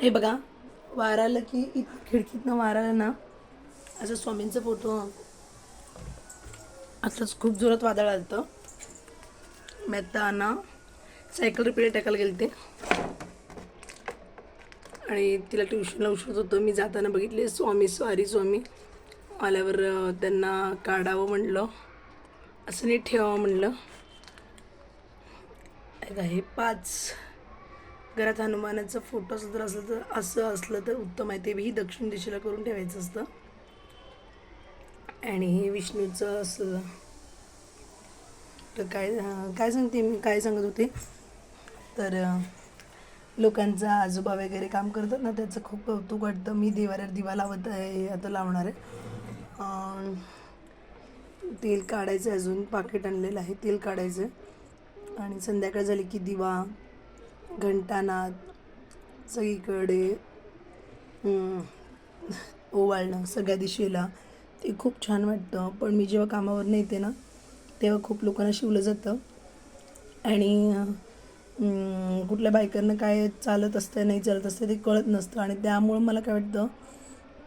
हे बघा वारा आलं की इथं खिडकीतनं वारा आलं ना असं स्वामींचा फोटो. असंच खूप जोरात वादळ आलं होतं मी आता ना सायकल रिपेअर टाकायला गेले ते आणि तिला ट्युशनला उशरत होतं. मी जाताना बघितले स्वामी स्वारी स्वामी. आल्यावर त्यांना काढावं म्हणलं. असं नाही ठेवावं म्हणलं. हे पाच घरात हनुमानाचा फोटो जर असलं तर असं असलं तर उत्तम आहे. ते दक्षिण दिशेला करून ठेवायचं असतं. आणि हे विष्णूचं असं तर काय काय सांगते मी? काय सांगत होते? तर लोकांचा आजोबा वगैरे काम करतात ना त्याचं खूप कौतुक वाटतं. मी देवाऱ्यावर दिवा लावत आहे आता लावणार आहे. तेल काढायचं अजून पाकिट आणलेलं आहे तेल काढायचं आणि संध्याकाळ झाली की दिवा घंटानाद सगळीकडे ओवाळणं सगळ्या दिशेला. ते खूप छान वाटतं. पण मी जेव्हा कामावर येते ना तेव्हा खूप लोकांना शिवलं जातं. आणि कुठल्या बायकरनं काय चालत असतं नाही चालत असतं ते कळत नसतं. आणि त्यामुळं मला काय वाटतं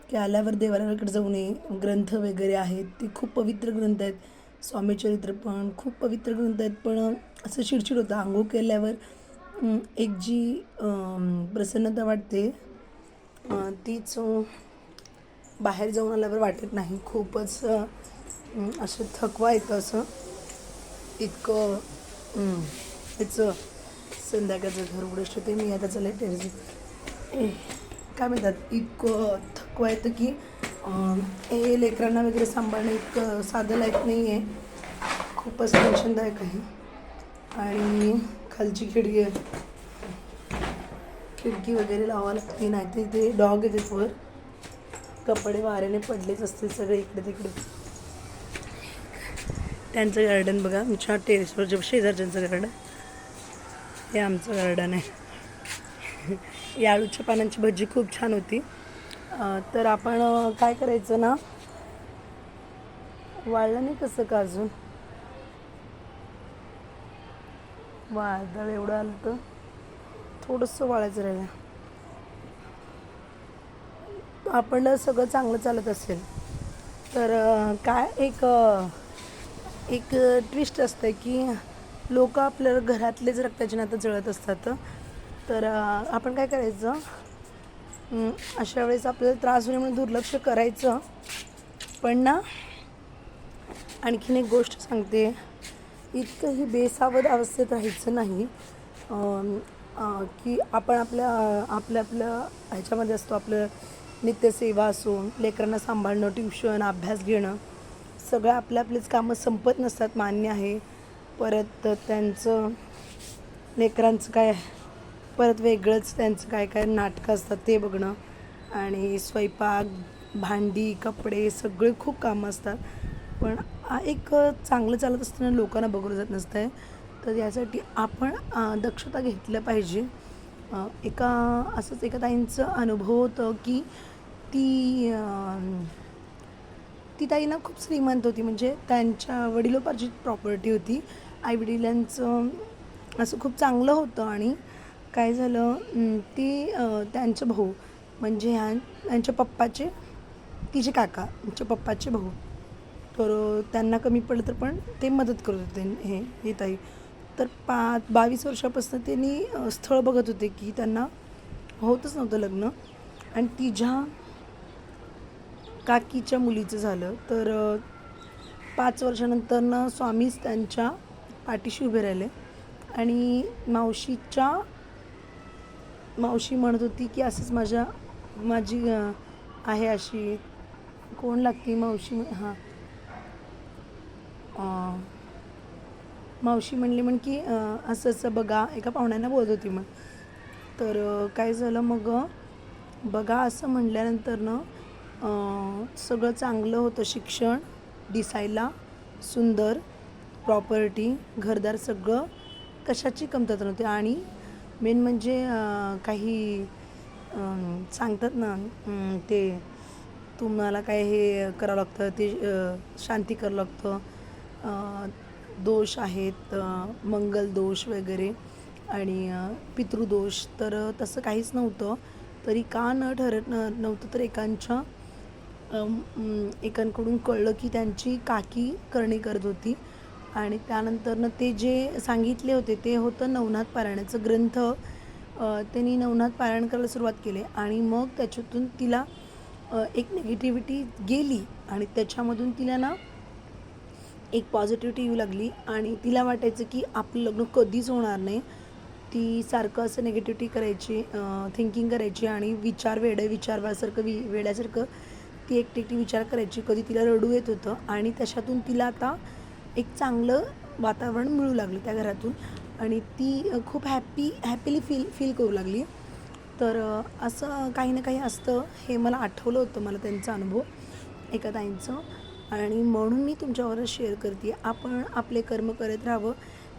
की आल्यावर देवालाकडे जाऊ नये. ग्रंथ वगैरे आहेत ते खूप पवित्र ग्रंथ आहेत. स्वामीचरित्र पण खूप पवित्र ग्रंथ आहेत. पण असं चिडचिड होतं. आंघोळ केल्यावर एक जी प्रसन्नता वाटते. तीच बाहेर जाऊन आल्यावर वाटत नाही. खूपच असं थकवा येतं असं. इतकं त्याचं संध्याकाळचं घर उघडं ते मी. आता चालले टेरेस ए, काय म्हणतात? इतकं थकवा येतं की हे लेकरांना वगैरे सांभाळणं इतकं साधं लाईफ नाही आहे खूपच टेन्शनदायक आहे. आणि खालची खिडकी आहे. खिडकी वगैरे लावा लागते नाही तर ते डॉग येतात वर कपडे वाऱ्याने पडलेच असतील सगळे इकडे तिकडे. त्यांचं गार्डन बघा आमच्या टेरेसवरच्या शेजारच्यांचं गार्डन हे आमचं गार्डन आहे. या आळूच्या पानांची भजी खूप छान होती. तर आपण काय करायचं ना? वाळलं नाही कसं का अजून? वादळ एवढं आलं तर थोडंसं वाळायचं राहिलं. आपण सगळं चांगलं चालत असेल तर काय एक एक ट्विस्ट असतं की लोक आपल्या घरातलेच रक्ताचे नातं जळत असतात. तर आपण काय करायचं? अशा वेळेस आपल्याला त्रास होणे म्हणून दुर्लक्ष करायचं. पण ना आणखीन एक गोष्ट सांगते. इतकंही बेसावध अवस्थेत राहायचं नाही. की आपण आपल्या आपल्या आपल्या ह्याच्यामध्ये असतो आपलं नित्यसेवा असून लेकरांना सांभाळणं ट्युशन अभ्यास घेणं सगळं आपल्या आपलेच कामं संपत नसतात मान्य आहे. परत त्यांचं लेकरांचं काय परत वेगळंच त्यांचं काय काय नाटकं असतात ते बघणं आणि स्वयंपाक भांडी कपडे सगळे खूप कामं असतात. एक चांगलं चालत असताना लोकांना बघवलं जात नसतं आहे तर यासाठी आपण दक्षता घेतलं पाहिजे. एका असंच एका ताईंचं अनुभव होतं की ती ती ताई ना खूप श्रीमंत होती. म्हणजे त्यांच्या वडिलोपार्जित प्रॉपर्टी होती. आईवडिलांचं असं खूप चांगलं होतं आणि काय झालं ती त्यांचं भाऊ म्हणजे ह्या त्यांच्या पप्पाचे तिचे काका त्यांच्या पप्पाचे भाऊ तर त्यांना कमी पडलं तर पण ते मदत करत होते हे हे ताई. तर पा बावीस वर्षापासून त्यांनी स्थळ बघत होते की त्यांना होतच नव्हतं लग्न. आणि तिच्या काकीच्या मुलीचं झालं. तर पाच पाच वर्षानंतरनं स्वामीच त्यांच्या पाठीशी उभे राहिले. आणि मावशीच्या मावशी म्हणत होती की असंच माझ्या माझी आहे अशी. कोण लागते मावशी? हां. मावशी म्हणली म्हण की असं असं बघा एका पाहुण्यांना बोलत होती मग तर काय झालं मग बघा असं म्हटल्यानंतरनं ना सगळं चांगलं होतं शिक्षण दिसायला सुंदर प्रॉपर्टी घरदार सगळं कशाची कमतरता नव्हती. आणि मेन म्हणजे काही सांगतात ना ते तुम्हाला काय हे करावं लागतं ते शांती करावं लागतं दोष आहेत मंगल दोष वगैरे आणि पितृदोष तर तसं काहीच नव्हतं. तरी का न ठरत नव्हतं तर एकांच्या एकांकडून कळलं की त्यांची काकी करणी करत होती. आणि त्यानंतरनं ते जे सांगितले होते ते होतं नवनाथ पारायणाचं ग्रंथ. त्यांनी नवनाथ पारायण करायला सुरुवात केली आणि मग त्याच्यातून तिला एक निगेटिव्हिटी गेली आणि त्याच्यामधून तिला ना एक पॉझिटिव्हिटी येऊ लागली आणि तिला वाटायचं की आपलं लग्न कधीच होणार नाही. ती सारखं असं निगेटिव्हिटी करायची थिंकिंग करायची आणि विचार वेडं विचारवासारखं वि वेड्यासारखं ती एकटी एकटी विचार करायची. कधी तिला रडू येत होतं आणि त्याच्यातून तिला आता एक चांगलं वातावरण मिळू लागलं त्या घरातून आणि ती खूप हॅप्पी हॅपीली फील फील करू लागली. तर असं काही ना काही असतं हे मला आठवलं होतं मला त्यांचा अनुभव एका ताईंचं. आणि म्हणून मी तुमच्यावरच शेअर करते. आपण आपले कर्म करत राहावं.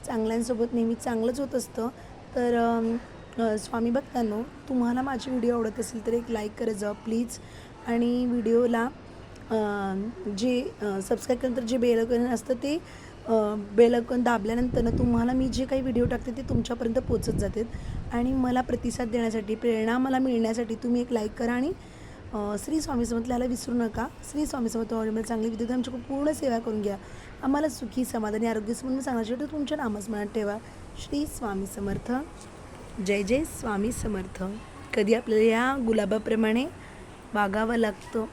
चांगल्यांसोबत नेहमी चांगलंच होत असतं. तर स्वामी भक्तांनो तुम्हाला माझे व्हिडिओ आवडत असेल तर एक लाईक करत जा प्लीज आणि व्हिडिओला जे सबस्क्राईब केल्यानंतर जे बेलकन असतं ते बेलकन दाबल्यानंतर तुम्हाला मी जे काही व्हिडिओ टाकते ते तुमच्यापर्यंत पोचत जातात. आणि मला प्रतिसाद देण्यासाठी प्रेरणा मला मिळण्यासाठी तुम्ही एक लाईक करा आणि श्री स्वामी समर्थ लिहायला विसरू नका. श्री स्वामी समर्थ मला चांगली विद्युत आमची पूर्ण सेवा करून घ्या. आम्हाला सुखी समाधानी आरोग्य म्हणून तर तुमच्या नामस्मरणात ठेवा. श्री स्वामी समर्थ. जय जय स्वामी समर्थ. कधी आपल्याला या गुलाबाप्रमाणे वागावं लागतं?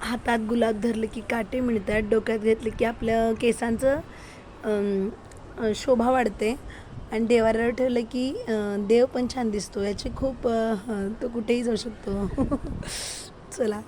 हातात गुलाब धरलं की काटे मिळतात. डोक्यात घेतलं की आपल्या केसांचं शोभा वाढते. आणि देवाऱ्यावर ठेवलं की देव पण छान दिसतो. याची खूप तो कुठेही जाऊ शकतो. चला.